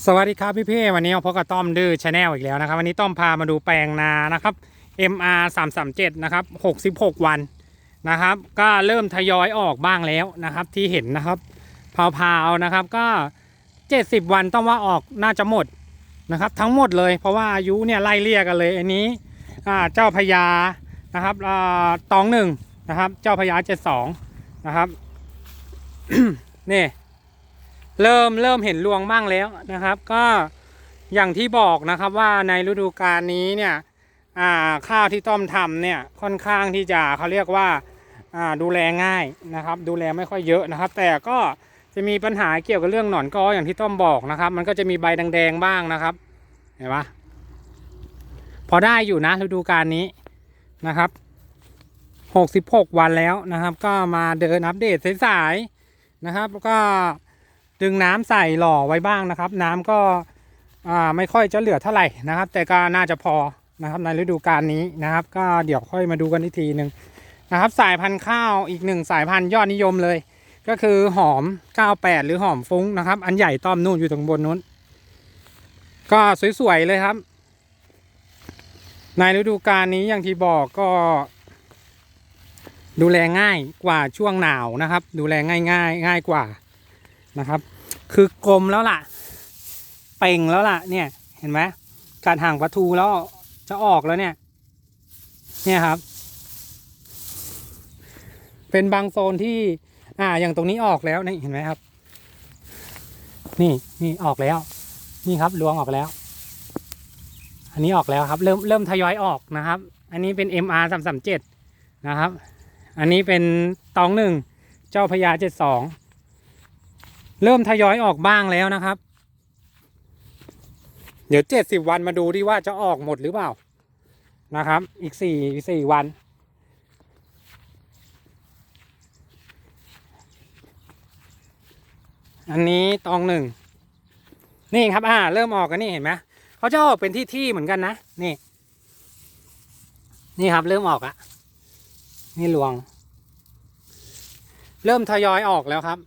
สวัสดีครับพี่เพ่วันนี้เราพบกับต้อมดื้อชาแนลอีกแล้วนะครับ วันนี้ต้อมพามาดูแปลงนานะครับ MR 3 3 7นะครับ 66 วันนะครับ ก็เริ่มทยอยออกบ้างแล้วนะครับ ที่เห็นนะครับพาวๆนะครับก็ 70 วันต้องว่าออกน่าจะหมดนะครับ ทั้งหมดเลยเพราะว่าอายุเนี่ยไล่เลี่ยกันเลยอันนี้เจ้าพญานะครับตองหนึ่งนะครับ เจ้าพญา 72 นะครับนี่ เริ่มเริ่มเห็นรวงบ้างแล้วนะครับ ก็อย่างที่บอกนะครับว่าในฤดูกาลนี้เนี่ยข้าวที่ต้อมทำเนี่ยค่อนข้างที่จะเขาเรียกว่าดูแลง่ายนะครับ ดูแลไม่ค่อยเยอะนะครับ แต่ก็จะมีปัญหาเกี่ยวกับเรื่องหนอนกออย่างที่ต้อมบอกนะครับ มันก็จะมีใบแดงๆบ้างนะครับเห็นปะพอได้อยู่นะฤดูกาลนี้นะครับ66วันแล้วนะครับ ก็มาเดินอัปเดตสายๆนะครับแล้วก็ ดึงน้ำใส่หล่อไว้บ้างนะครับ น้ำก็ไม่ค่อยจะเหลือเท่าไหร่นะครับ แต่ก็น่าจะพอนะครับในฤดูกาลนี้นะครับ ก็เดี๋ยวค่อยมาดูกันอีกทีหนึ่งนะครับ สายพันธุ์ข้าวอีกหนึ่งสายพันธุ์ยอดนิยมเลย ก็คือหอม 98 หรือหอมฟุ้งนะครับ อันใหญ่ต้อมนู่นอยู่ตรงบนนู้น ก็สวยๆเลยครับ ในฤดูกาลนี้อย่างที่บอกก็ ดูแลง่ายกว่าช่วงหนาวนะครับ ดูแลง่ายง่ายๆง่ายกว่านะครับ คือกลมแล้วล่ะ เป่งแล้วล่ะ เนี่ย เห็นไหมการห่างประตูแล้วจะออกแล้วเนี่ย เนี่ยครับ เป็นบางโซนที่ อ่า อย่างตรงนี้ออกแล้วนี่เห็นไหมครับ นี่นี่ออกแล้ว นี่ครับลวงออกแล้ว อันนี้ออกแล้วครับ เริ่มเริ่มทยอยออกนะครับ อันนี้เป็น MR 3 3 7นะครับ อันนี้เป็นตองหนึ่งเจ้าพญาเจ็ดสอง เริ่มทยอยออกบ้างแล้วนะครับ เดี๋ยวเจ็ดสิบวันมาดูดิว่าจะออกหมดหรือเปล่านะครับ อีกสี่สี่วัน อันนี้ตองหนึ่งนี่ครับ อ่า เริ่มออกกันนี่เห็นไหมเขาจะออกเป็นที่ที่เหมือนกันนะ นี่ นี่ครับ เริ่มออกอะนี่หลวง เริ่มทยอยออกแล้วครับ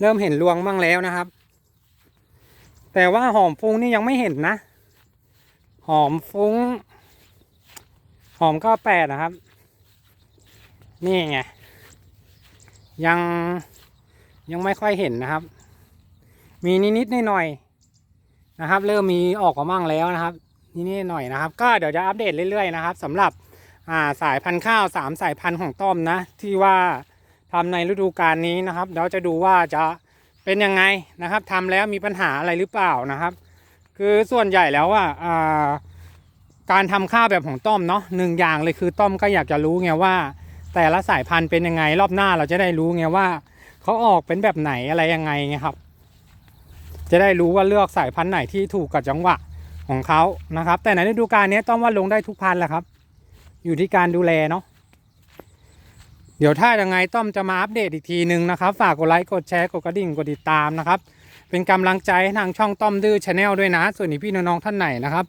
เริ่มเห็นรวงบ้างแล้วนะครับ แต่ว่าหอมฟุ้งนี่ยังไม่เห็นนะ หอมฟุ้ง หอมก็แปดนะครับ นี่ไง ยังยังไม่ค่อยเห็นนะครับ มีนิดๆหน่อยๆนะครับ เริ่มมีออกมาบ้างแล้วนะครับนิดๆหน่อยนะครับ ก็เดี๋ยวจะอัปเดตเรื่อยๆนะครับสำหรับสายพันธุ์ข้าวสามสายพันธุ์ของต้อมนะ ที่ว่า ทำในฤดูกาลนี้นะครับเดี๋ยวจะดูว่าจะเป็นยังไงนะครับทำแล้วมีปัญหาอะไรหรือเปล่านะครับ คือส่วนใหญ่แล้วว่าอ่าการทำข้าวแบบของต้อมเนาะหนึ่งอย่างเลยคือต้อมก็อยากจะรู้ไงว่า แต่ละสายพันธุ์เป็นยังไงรอบหน้าเราจะได้รู้ไงว่าเขาออกเป็นแบบไหนอะไรยังไงไงครับ จะได้รู้ว่าเลือกสายพันธุ์ไหนที่ถูกกับจังหวะของเขานะครับ แต่ในฤดูกาลนี้ต้อมว่าลงได้ทุกพันธุ์แหละครับ อยู่ที่การดูแลเนาะ เดี๋ยวถ้ายังไงต้อมจะมาอัปเดตอีกทีหนึ่งนะครับ ฝากกดไลค์กดแชร์กดกระดิ่งกดติดตามนะครับ เป็นกำลังใจให้ทางช่องต้อมดื้อชาแนลด้วยนะ ส่วนนี้พี่น้องท่านไหนนะครับ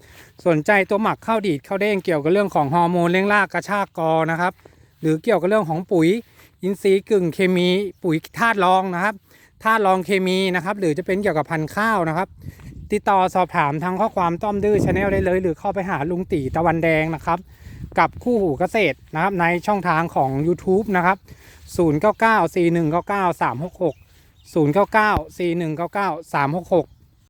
สนใจตัวหมักข้าวดีดข้าวเด้งเกี่ยวกับเรื่องของฮอร์โมนเร่งรากกระชากกอนะครับ หรือเกี่ยวกับเรื่องของปุ๋ยอินทรีย์กึ่งเคมีปุ๋ยธาตุรองนะครับธาตุรองเคมีนะครับหรือจะเป็นเกี่ยวกับพันธุ์ข้าวนะครับ ติดต่อสอบถามทางข้อความต้อมดื้อชาแนลได้เลย หรือเข้าไปหาลุงตีตะวันแดงนะครับ กับคู่หูเกษตรนะครับในช่องทางของ YouTube นะครับ 0994199366 0994199366